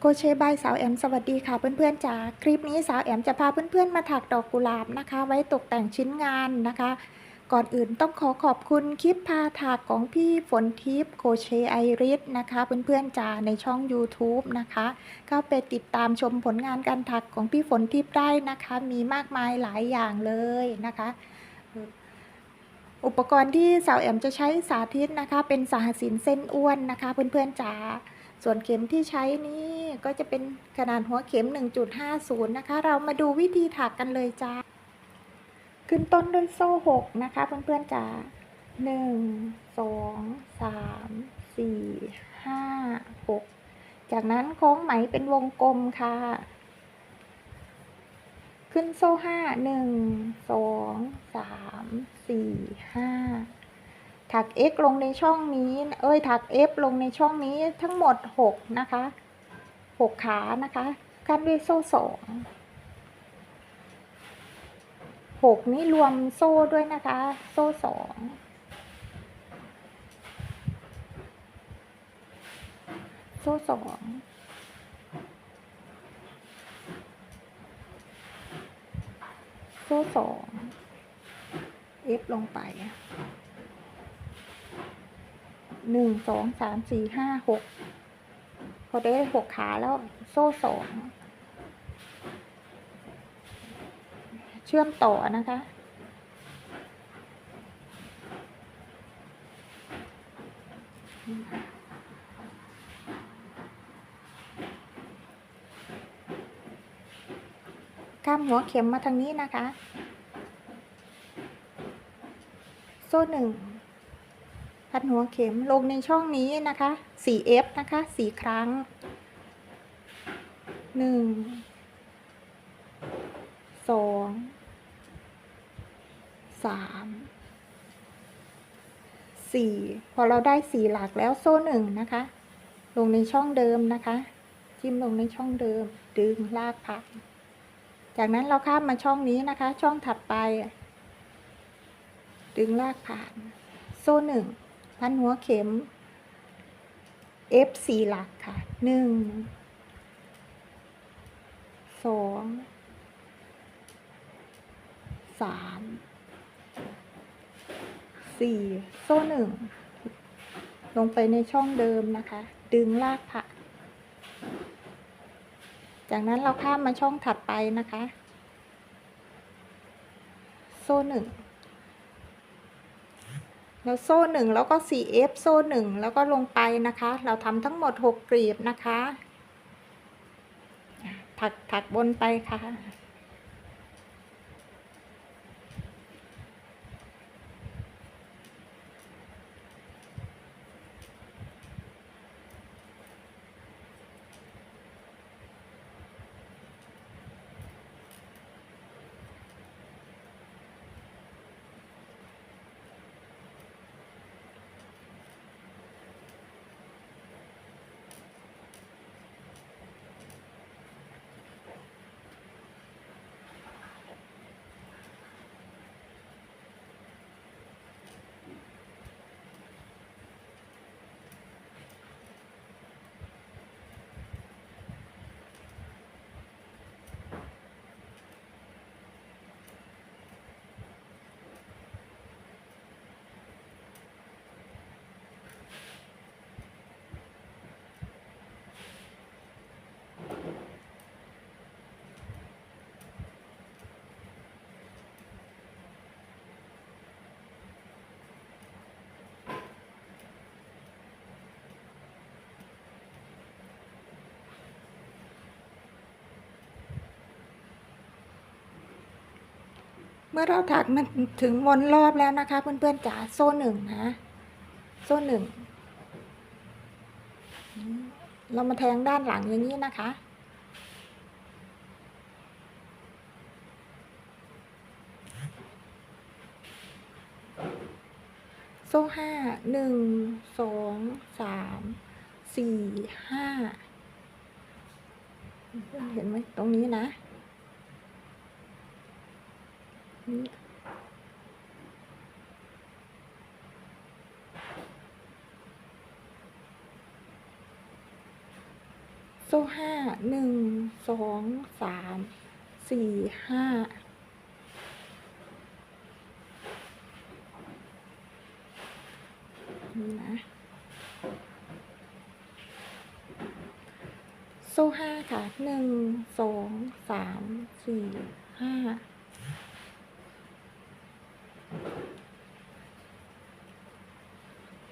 โกเชบายสาวแอมสวัสดีค่ะเพื่อนๆจ๋าคลิปนี้สาวแอมจะพาเพื่อนๆมาถักดอกกุหลาบนะคะ ไว้ตกแต่งชิ้นงานนะคะ ก่อนอื่นต้องขอขอบคุณคลิปพาถักของพี่ฝนทิพย์โคเชไอริสนะคะเพื่อนๆจ๋าในช่อง YouTube นะคะเข้าไปติดตามชมผลงานการถักของพี่ฝนทิพย์ได้นะคะ มีมากมายหลายอย่างเลยนะคะอุปกรณ์ที่สาวแอมจะใช้สาธิตนะคะ เป็นสหสินเส้นอ้วนนะคะ เพื่อนๆจ๋า ส่วนเข็มที่ใช้นี่ก็จะเป็นขนาดหัวเข็ม 1.50 นะคะ เรามาดูวิธีถักกันเลยจ้า ขึ้นต้นด้วยโซ่ 6 นะคะ เพื่อนๆจ๋า1 2 3 4 5 6 จากนั้นโค้งไหมเป็นวงกลมค่ะ ขึ้นโซ่ห้าหนึ่งสองสามสี่ห้า ถัก x ลงในช่องนี้ เอ้ยถัก f ลงในช่องนี้ทั้งหมดหกนะคะหกขานะคะ ขั้นด้วยโซ่สองหกนี้รวมโซ่ด้วยนะคะ โซ่สองโซ่สองโซ่สองเอฟลงไป หนึ่งสองสามสี่ห้าหกพอได้หกขาแล้วโซ่สองเชื่อมต่อนะคะ ข้ามหัวเข็มมาทางนี้นะคะ โซ่หนึ่ง พันหัวเข็มลงในช่องนี้นะคะ 4F นะคะ 4 ครั้ง 1 2 3 4 พอเราได้ 4 หลักแล้วโซ่หนึ่งนะคะ ลงในช่องเดิมนะคะ จิ้มลงในช่องเดิม ดึงลากผ่านจากนั้นเราข้ามมาช่องนี้นะคะ ช่องถัดไป ดึงลากผ่าน โซ่หนึ่ง พันหัวเข็ม F สี่หลักค่ะหนึ่งสองสามสี่โซ่หนึ่งลงไปในช่องเดิมนะคะ ดึงลากผ่าจากนั้นเราข้ามมาช่องถัดไปนะคะ โซ่หนึ่ง แล้วโซ่หนึ่งแล้วก็ 4F โซ่หนึ่งแล้วก็ลงไปนะคะ เราทำทั้งหมด 6กลีบนะคะ ถักถักบนไปค่ะ มื่อเราถักมันถึงวนรอบแล้วนะคะ เพื่อนๆจ๋าโซ่หนึ่งนะ โซ่หนึ่งเรามาแทงด้านหลังอย่างนี้นะคะโซ่ห้าหนึ่งสองสามสี่ห้าเห็นไหมตรงนี้นะ นี่ โซ่ห้าหนึ่งสองสามสี่ห้านี่นะโซ่ห้าค่ะหนึ่งสองสามสี่ห้า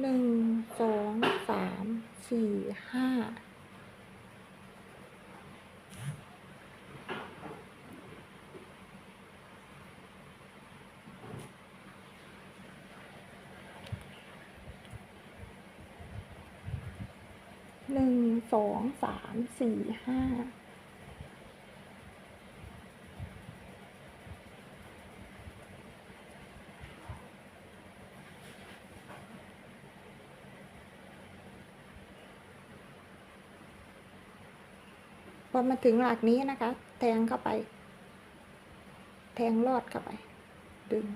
หนึ่งสองสาม สี่ห้าหนึ่งสองสามสี่ห้า พอมาถึงหลักนี้นะคะ แทงเข้าไป แทงลอดเข้าไป ดึง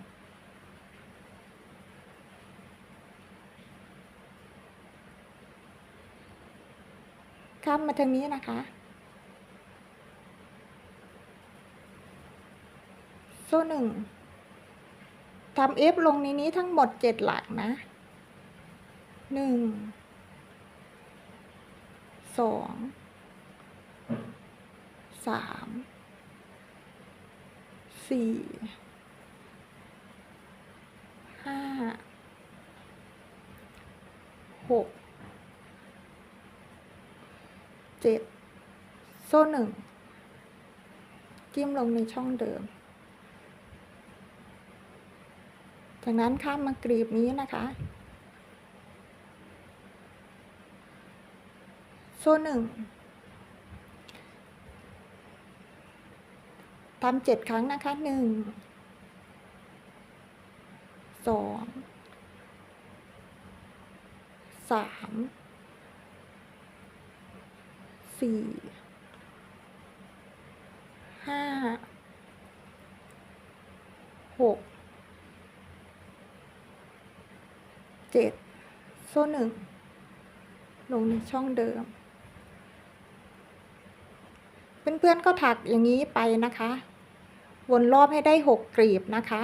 ข้ามมาทางนี้นะคะโซ่หนึ่งทำเอฟลงในนี้ทั้งหมดเจ็ดหลักนะหนึ่งสอง สามสี่ห้าหกเจ็ดโซ่หนึ่งจิ้มลงในช่องเดิม จากนั้นข้ามมากรีบนี้นะคะ โซ่หนึ่ง ทำเจ็ดครั้งนะคะหนึ่งสองสามสี่ห้าหกเจ็ดโซ่หนึ่งลงในช่องเดิม เพื่อนๆก็ถักอย่างนี้ไปนะคะ วนรอบให้ได้ 6 กลีบนะคะ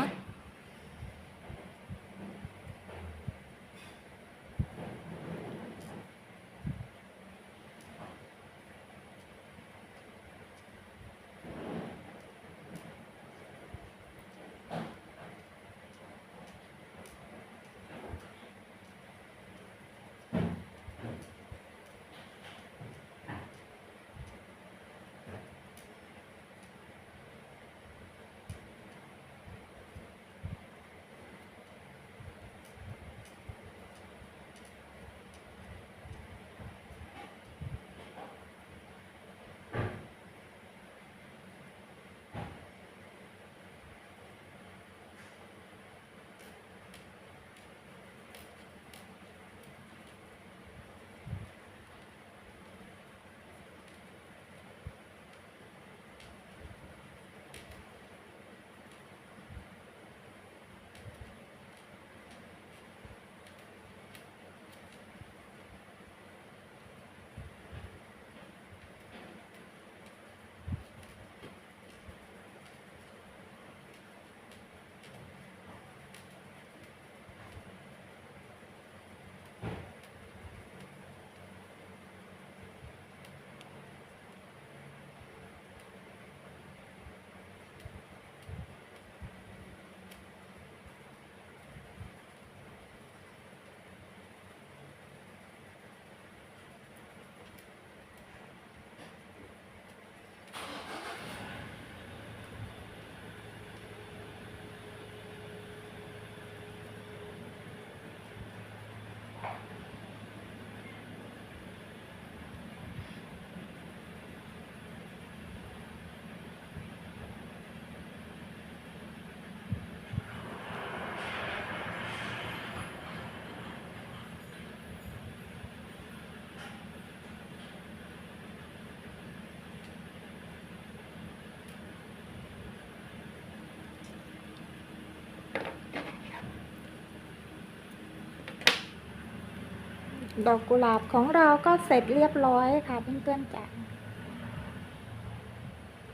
ดอกกุหลาบของเราก็เสร็จเรียบร้อยค่ะเพื่อนๆจ๋า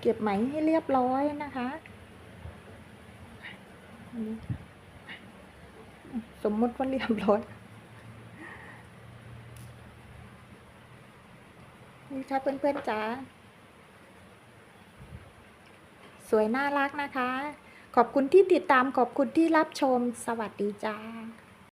เก็บไหมให้เรียบร้อยนะคะ สมมติว่าเรียบร้อยนี่ค่ะเพื่อนๆจ๋าสวยน่ารักนะคะ ขอบคุณที่ติดตามขอบคุณที่รับชมสวัสดีจ้า